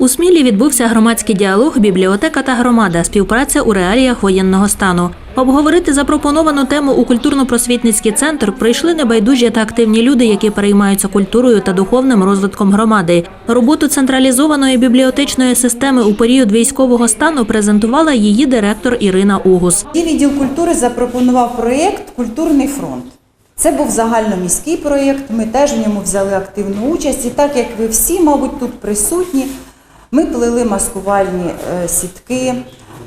У Смілі відбувся громадський діалог Бібліотека та громада. Співпраця у реаліях воєнного стану. Обговорити запропоновану тему у культурно-просвітницький центр прийшли небайдужі та активні люди, які переймаються культурою та духовним розвитком громади. Роботу централізованої бібліотечної системи у період військового стану презентувала її директор Ірина Угус. І відділ культури запропонував проєкт Культурний фронт. Це був загальноміський проєкт. Ми теж в ньому взяли активну участь. І так як ви всі, мабуть, тут присутні, ми плели маскувальні е, сітки.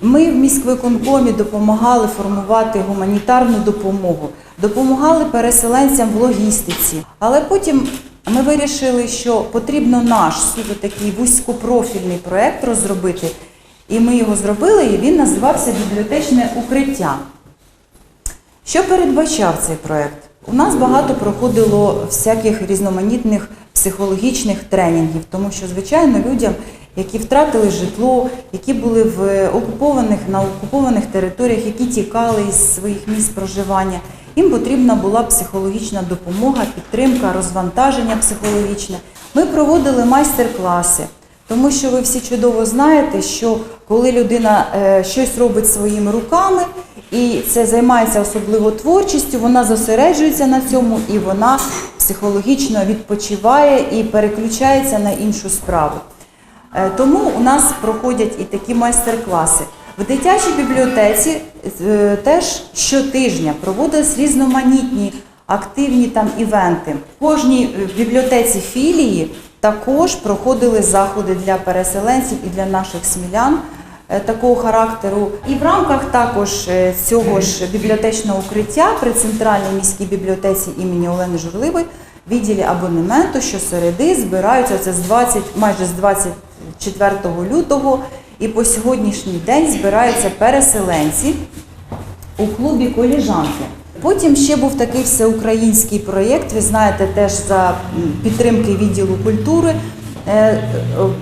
Ми в міськвиконкомі допомагали формувати гуманітарну допомогу, допомагали переселенцям в логістиці. Але потім ми вирішили, що потрібно наш суто такий вузькопрофільний проєкт розробити. І ми його зробили, і він називався Бібліотечне укриття. Що передбачав цей проект? У нас багато проходило всяких різноманітних психологічних тренінгів, тому що, звичайно, людям, які втратили житло, які були в окупованих на окупованих територіях, які тікали із своїх місць проживання, їм потрібна була психологічна допомога, підтримка, розвантаження психологічне. Ми проводили майстер-класи. Тому що ви всі чудово знаєте, що коли людина е, щось робить своїми руками і це займається особливо творчістю, вона зосереджується на цьому і вона психологічно відпочиває і переключається на іншу справу. Е, Тому у нас проходять і такі майстер-класи. В дитячій бібліотеці е, теж щотижня проводились різноманітні активні там івенти. В кожній е, бібліотеці філії також проходили заходи для переселенців і для наших смілян такого характеру. І в рамках також е, цього ж бібліотечного укриття при центральній міській бібліотеці імені Олени Журливої відділі абонементу щосереди збираються це з 20, майже з 24 лютого і по сьогоднішній день збираються переселенці у клубі коліжанки. Потім ще був такий всеукраїнський проєкт, ви знаєте, теж за підтримки відділу культури. е, е,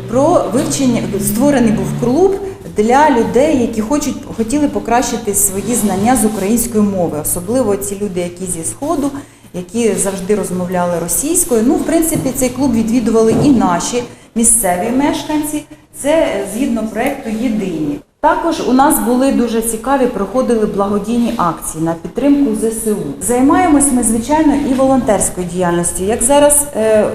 Про вивчення створений був клуб для людей, які хочуть хотіли покращити свої знання з української мови, особливо ці люди, які зі сходу, які завжди розмовляли російською. Ну, в принципі, цей клуб відвідували і наші місцеві мешканці. Це згідно проекту Єдині. Також у нас були дуже цікаві, проходили благодійні акції на підтримку ЗСУ. Займаємось ми, звичайно, і волонтерською діяльністю. Як зараз е,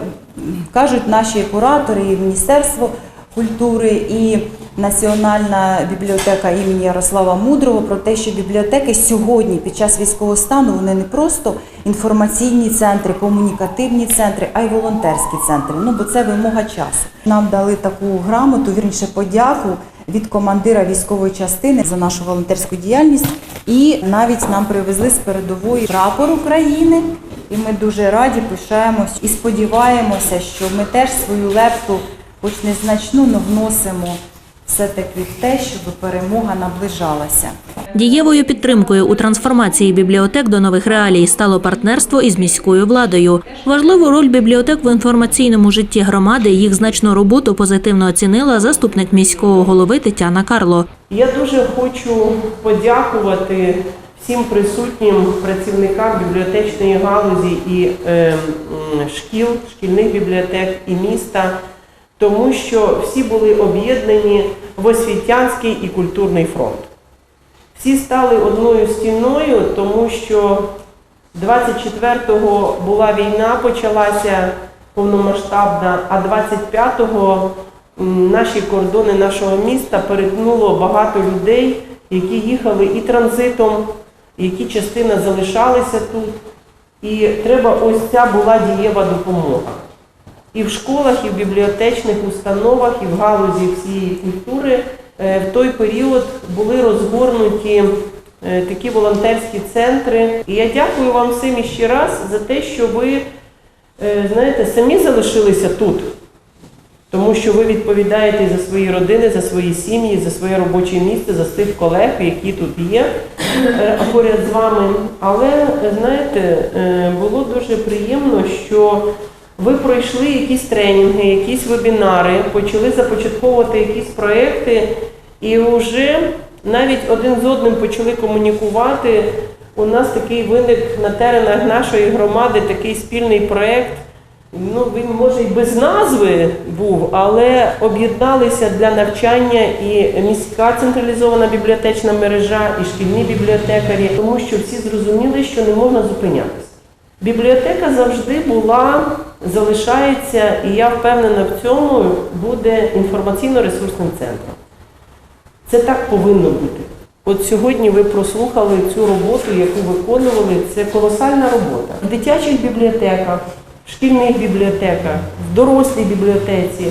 кажуть наші куратори і Міністерство культури і Національна бібліотека імені Ярослава Мудрого про те, що бібліотеки сьогодні під час військового стану вони не просто інформаційні центри, комунікативні центри, а й волонтерські центри. Ну бо це вимога часу. Нам дали таку грамоту, вірніше подяку від командира військової частини за нашу волонтерську діяльність. І навіть нам привезли з передової прапор України. І ми дуже раді пишаємось і сподіваємося, що ми теж свою лепту, хоч незначну, но вносимо все-таки в те, щоб перемога наближалася. Дієвою підтримкою у трансформації бібліотек до нових реалій стало партнерство із міською владою. Важливу роль бібліотек в інформаційному житті громади їх значну роботу позитивно оцінила заступник міського голови Тетяна Карло. Я дуже хочу подякувати всім присутнім працівникам бібліотечної галузі і е, шкіл, шкільних бібліотек і міста, тому що всі були об'єднані в освітянський і культурний фронт. Всі стали одною стіною, тому що 24-го була війна, почалася повномасштабна, а 25-го наші кордони нашого міста перетнуло багато людей, які їхали і транзитом, які частина залишалися тут. І треба ось ця була дієва допомога. І в школах, і в бібліотечних установах, і в галузі всієї культури е, в той період були розгорнуті е, такі волонтерські центри. І я дякую вам всім іще раз за те, що ви е, знаєте, самі залишилися тут, тому що ви відповідаєте за свої родини, за свої сім'ї, за своє робоче місце, за тих колег, які тут є поряд з вами. Але знаєте, було дуже приємно, що ви пройшли якісь тренінги, якісь вебінари, почали започатковувати якісь проекти, і вже навіть один з одним почали комунікувати. У нас такий виник на теренах нашої громади такий спільний проект Ну, він може і без назви був, але об'єдналися для навчання і міська централізована бібліотечна мережа, і шкільні бібліотекарі, тому що всі зрозуміли, що не можна зупинятися. Бібліотека завжди була, залишається, і я впевнена в цьому, буде інформаційно-ресурсним центром. Це так повинно бути. От сьогодні ви прослухали цю роботу, яку виконували. Це колосальна робота. В дитячих бібліотеках, в шкільних бібліотеках, в дорослій бібліотеці.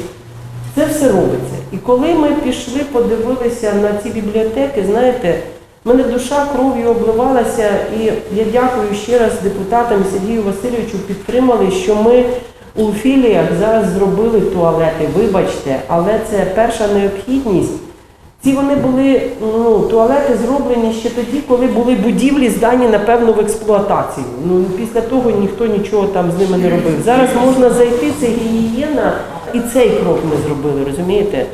Це все робиться. І коли ми пішли, подивилися на ці бібліотеки, знаєте, в мене душа кров'ю обливалася, і я дякую ще раз депутатам Сергію Васильовичу підтримали, що ми у філіях зараз зробили туалети. Вибачте, але це перша необхідність. Ці вони були ну, туалети зроблені ще тоді, коли були будівлі здані, напевно, в експлуатацію. Ну після того ніхто нічого там з ними не робив. Зараз можна зайти, це гігієна, і цей крок ми зробили, розумієте?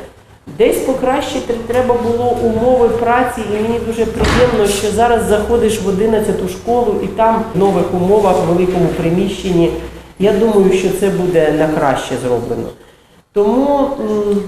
Десь покращити треба було умови праці, і мені дуже приємно, що зараз заходиш в 11 школу і там в нових умовах, в великому приміщенні. Я думаю, що це буде на краще зроблено. Тому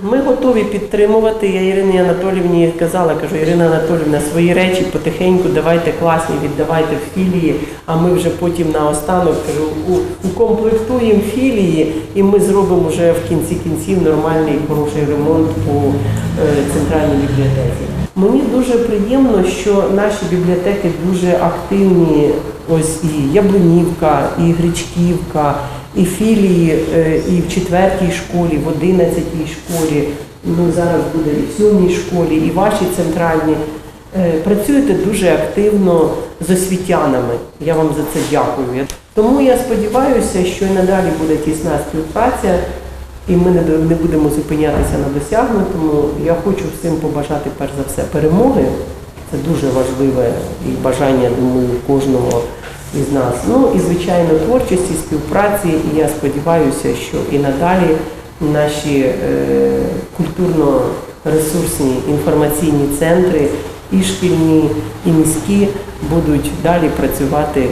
ми готові підтримувати. Я Ірині Анатолівні казала, кажу, Ірина Анатолівна, свої речі потихеньку давайте класні, віддавайте в філії, а ми вже потім наостанок кажу, у- укомплектуємо філії, і ми зробимо вже в кінці кінців нормальний хороший ремонт по е, центральній бібліотеці. Мені дуже приємно, що наші бібліотеки дуже активні. Ось і Яблунівка, і Гречківка, і філії, е, і в четвертій школі, в одинадцятій школі, ну зараз буде і в сьомій школі, і ваші центральні. Е, Працюєте дуже активно з освітянами. Я вам за це дякую. Тому я сподіваюся, що і надалі буде тісна співпраця, і ми не, не будемо зупинятися на досягнутому. Я хочу всім побажати перш за все перемоги. Це дуже важливе і бажання, думаю, кожного із нас. Ну і звичайно творчості, співпраці. І я сподіваюся, що і надалі наші е, культурно-ресурсні інформаційні центри, і шкільні, і міські будуть далі працювати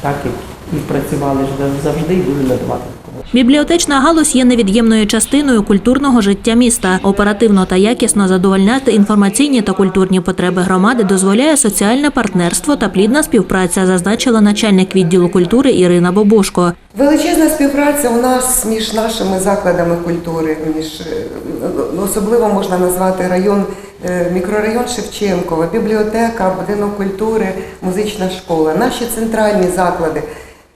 так, як і працювали завжди, і будуть надавати. Бібліотечна галузь є невід'ємною частиною культурного життя міста. Оперативно та якісно задовольняти інформаційні та культурні потреби громади дозволяє соціальне партнерство та плідна співпраця, зазначила начальник відділу культури Ірина Бобошко. Величезна співпраця у нас між нашими закладами культури, між е, особливо можна назвати район, е, мікрорайон Шевченкова, бібліотека, будинок культури, музична школа, наші центральні заклади,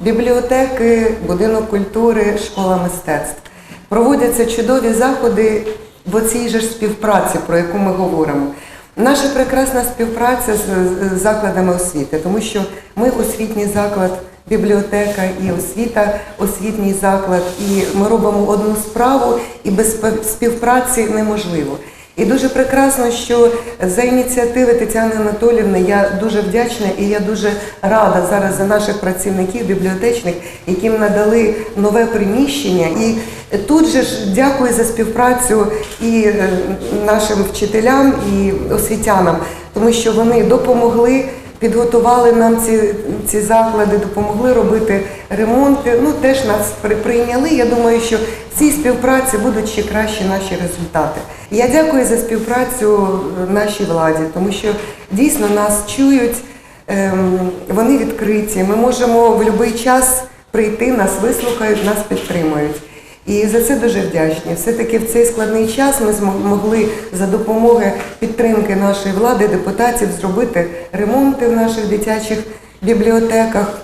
бібліотеки, будинок культури, школа мистецтв. Проводяться чудові заходи в оцій же співпраці, про яку ми говоримо. Наша прекрасна співпраця з закладами освіти, тому що ми освітній заклад, бібліотека і освіта, освітній заклад, і ми робимо одну справу, і без співпраці неможливо. І дуже прекрасно, що за ініціативи Тетяни Анатолівни я дуже вдячна і я дуже рада зараз за наших працівників бібліотечних, яким надали нове приміщення. І тут же ж дякую за співпрацю і е, нашим вчителям, і освітянам, тому що вони допомогли. Підготували нам ці, ці заклади, допомогли робити ремонти. Ну теж нас прийняли. Я думаю, що в цій співпраці будуть ще кращі наші результати. Я дякую за співпрацю е, нашій владі, тому що дійсно нас чують, ем, вони відкриті. Ми можемо в будь-який час прийти, нас вислухають, нас підтримують. І за це дуже вдячні. Все-таки в цей складний час ми змогли за допомоги підтримки нашої влади, депутатів, зробити ремонти в наших дитячих бібліотеках.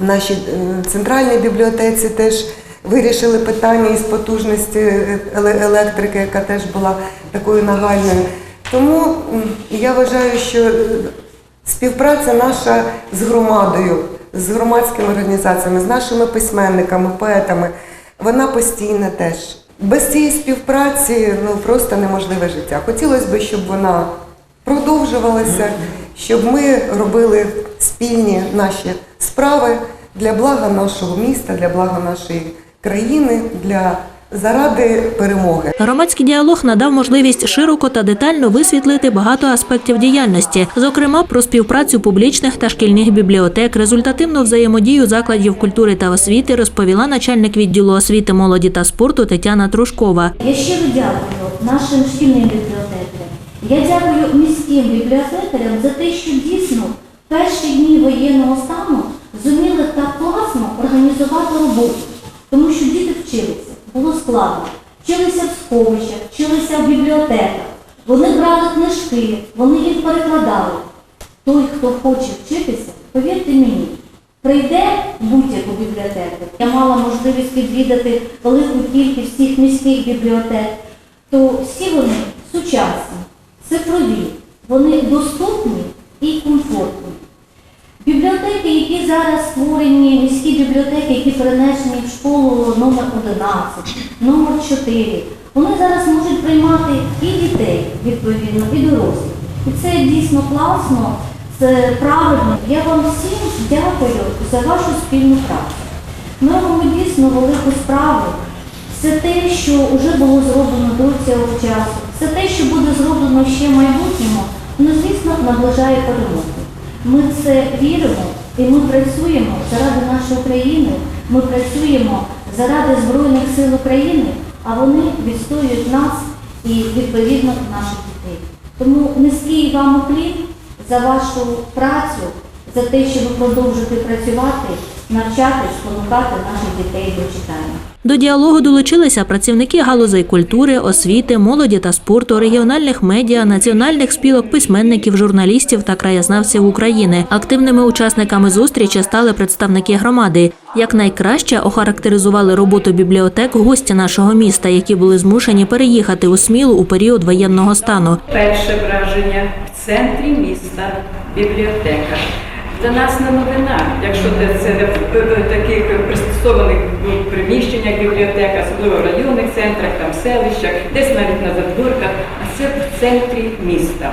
В нашій е, центральній бібліотеці теж вирішили питання із потужності е, електрики, яка теж була такою нагальною. Тому я вважаю, що е, співпраця наша з громадою, з громадськими організаціями, з нашими письменниками, поетами, вона постійна теж. Без цієї співпраці ну, просто неможливе життя. Хотілося б, щоб вона продовжувалася, щоб ми робили спільні наші справи для блага нашого міста, для блага нашої країни, для заради перемоги. Громадський діалог надав можливість широко та детально висвітлити багато аспектів діяльності, зокрема про співпрацю публічних та шкільних бібліотек, результативну взаємодію закладів культури та освіти розповіла начальник відділу освіти, молоді та спорту Тетяна Трушкова. Я щиро дякую нашим шкільним бібліотекарям. Я дякую міським бібліотекарям за те, що дійсно в перші дні воєнного стану зуміли так класно організувати роботу, тому що діти вчилися, було складно. Вчилися в сховищах, вчилися в бібліотеках. Вони брали книжки, вони їх перекладали. Той, хто хоче вчитися, повірте мені, прийде в будь-яку бібліотеку. Я мала можливість відвідати велику кількість всіх міських бібліотек, то всі вони сучасні, цифрові, вони доступні і комфортні. Бібліотеки, які зараз створені, міські бібліотеки, які перенесені в школу номер 11, номер 4, вони зараз можуть приймати і дітей, відповідно, і дорослих. І це дійсно класно, це правильно. Я вам всім дякую за вашу спільну працю. Ми робимо дійсно велику справу. Все те, що вже було зроблено до цього часу, все те, що буде зроблено ще в майбутньому, ну, звісно, наближає перемогу. Ми в це віримо і ми працюємо заради нашої країни, ми працюємо заради Збройних сил України, а вони відстоюють нас і відповідно наших дітей. Тому низький вам уклін за вашу працю, за те, що ви продовжуєте працювати, навчати, спонукати наших дітей до читання. До діалогу долучилися працівники галузей культури, освіти, молоді та спорту, регіональних медіа, національних спілок, письменників, журналістів та краєзнавців України. Активними учасниками зустрічі стали представники громади. Як найкраще охарактеризували роботу бібліотек гості нашого міста, які були змушені переїхати у Смілу у період воєнного стану. Перше враження в центрі міста бібліотека. Для нас не новина, якщо це- в таких пристосованих ну, приміщеннях бібліотека, особливо в районних центрах, там селищах, десь навіть на задворках, а це в центрі міста.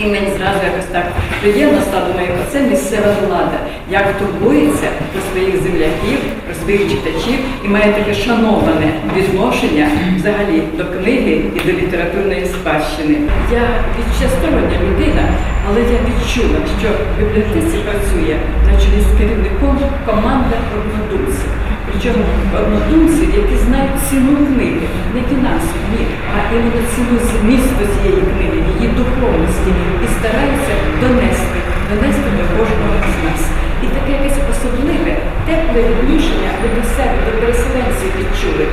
І мені зразу якось так приємно стало думаю, оце місцева влада, як турбується про своїх земляків, про своїх читачів і має таке шановане відношення взагалі до книги і до літературної спадщини. Я відчастороння людина, але я відчула, що в бібліотеці працює на чолі з керівником команда однодумців. Причому однодумців, які знають ціну книги, не фінансову, ні, а іменно ціну змісту цієї книги, її духовності, і стараються донести, донести до кожного з нас. І таке якесь особливе, тепле відношення ви до себе, до переселенців відчули,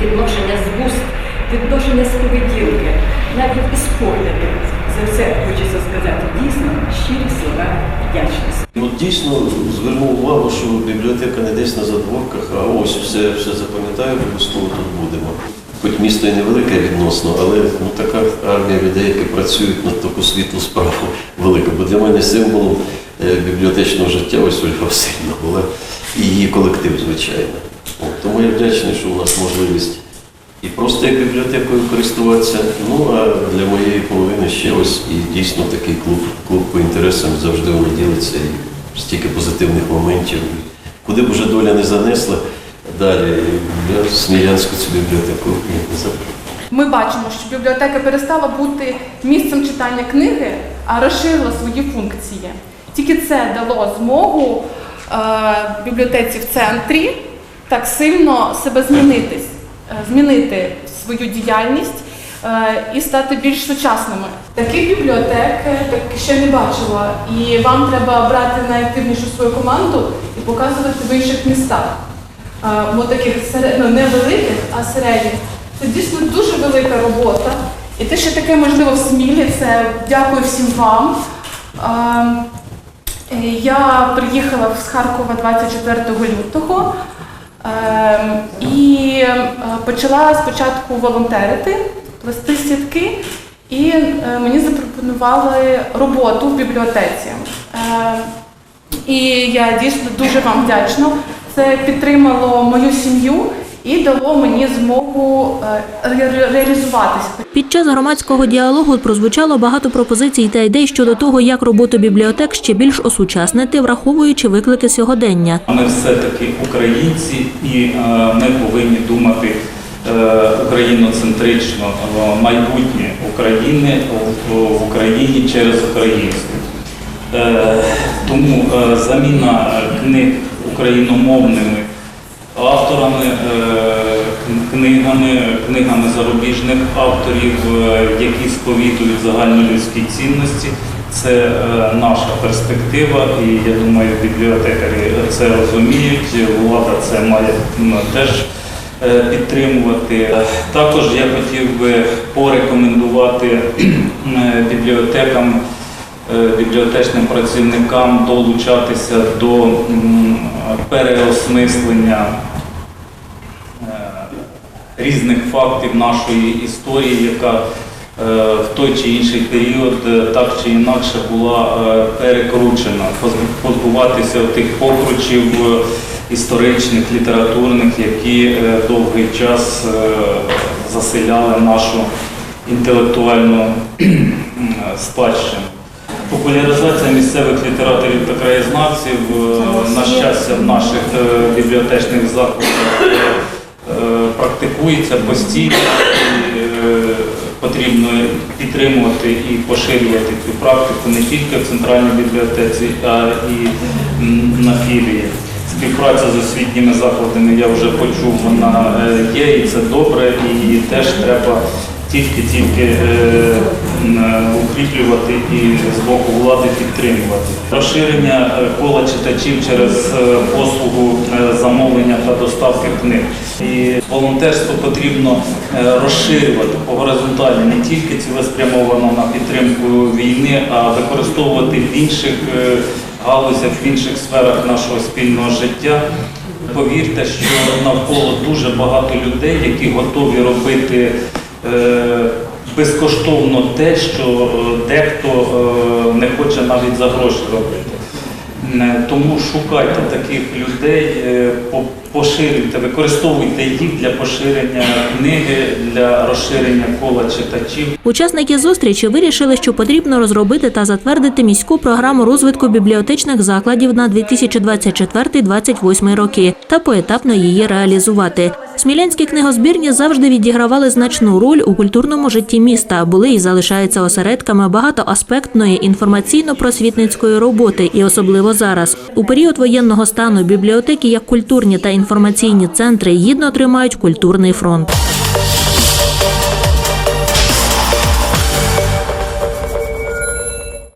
відношення з вуст, відношення з поведінки, навіть із погляду. За все хочеться сказати дійсно щирі слова вдячності. Ну, дійсно звернув увагу, що бібліотека не десь на задворках, а ось все, все запам'ятаю, обов'язково тут будемо. Хоч місто і невелике відносно, але ну, така армія людей, які працюють на таку світлу справу велика. Бо для мене символом е, бібліотечного життя ось Ольга Васильівна була і її колектив, звичайно. Тому я вдячний, що у нас можливість і просто як бібліотекою користуватися. Ну а для моєї половини ще ось і дійсно такий клуб, клуб по інтересам завжди воно ділиться і стільки позитивних моментів. Куди б уже доля не занесла, далі я Смілянську цю бібліотеку не. Ми бачимо, що бібліотека перестала бути місцем читання книги, а розширила свої функції. Тільки це дало змогу е, бібліотеці в центрі так сильно себе змінитись, змінити свою діяльність е, і стати більш сучасними. Таких бібліотек е, так ще не бачила, і вам треба брати найактивнішу свою команду і показувати в інших містах. Е, бо таких серед- ну, не великих, а середніх. Це дійсно дуже велика робота. І те, що таке можливо в Смілі, це дякую всім вам. Е, е, Я приїхала з Харкова 24 лютого е, і е, почала спочатку волонтерити, плести сітки, і е, мені запропонували роботу в бібліотеці. Е, і я дійсно дуже вам вдячна. Це підтримало мою сім'ю і дало мені змогу е, реалізуватися. Під час громадського діалогу прозвучало багато пропозицій та ідей щодо того, як роботу бібліотек ще більш осучаснити, враховуючи виклики сьогодення. Ми все-таки українці, і е, ми повинні думати е, україноцентрично майбутнє України в, Україні через українську. Тому заміна книг україномовними авторами, книгами, книгами зарубіжних авторів, е, які сповідують загальнолюдські цінності. Це е, наша перспектива, і я думаю, бібліотекарі це розуміють. Влада це має теж е, підтримувати. Також я хотів би порекомендувати бібліотекам бібліотечним працівникам долучатися до переосмислення різних фактів нашої історії, яка е, в той чи інший період е, так чи інакше була е, перекручена, позбуватися тих покручів історичних, літературних, які довгий час заселяли нашу інтелектуальну спадщину. Популяризація місцевих літераторів та краєзнавців, на щастя, в наших бібліотечних закладах практикується постійно. Е, Потрібно підтримувати і поширювати цю практику не тільки в центральній бібліотеці, а і на філії. Співпраця з освітніми закладами я вже почув, вона е, є і це добре, і теж треба тільки-тільки е, укріплювати і з боку влади підтримувати. Розширення е, кола читачів через е, послугу е, замовлення та доставки книг. І волонтерство потрібно е, розширювати по горизонталі, не тільки цілеспрямовано на підтримку війни, а використовувати в інших е, галузях, в інших сферах нашого спільного життя. Повірте, що навколо дуже багато людей, які готові робити е, безкоштовно те, що е, дехто е, не хоче навіть за гроші робити. Е, Тому шукайте таких людей, поширюйте, використовуйте їх для поширення книги, для розширення кола читачів. Учасники зустрічі вирішили, що потрібно розробити та затвердити міську програму розвитку бібліотечних закладів на 2024-2028 роки та поетапно її реалізувати. Смілянські книгозбірні завжди відігравали значну роль у культурному житті міста, були і залишаються осередками багатоаспектної інформаційно-просвітницької роботи, і особливо зараз. У період воєнного стану бібліотеки як культурні та інформаційні центри гідно тримають культурний фронт.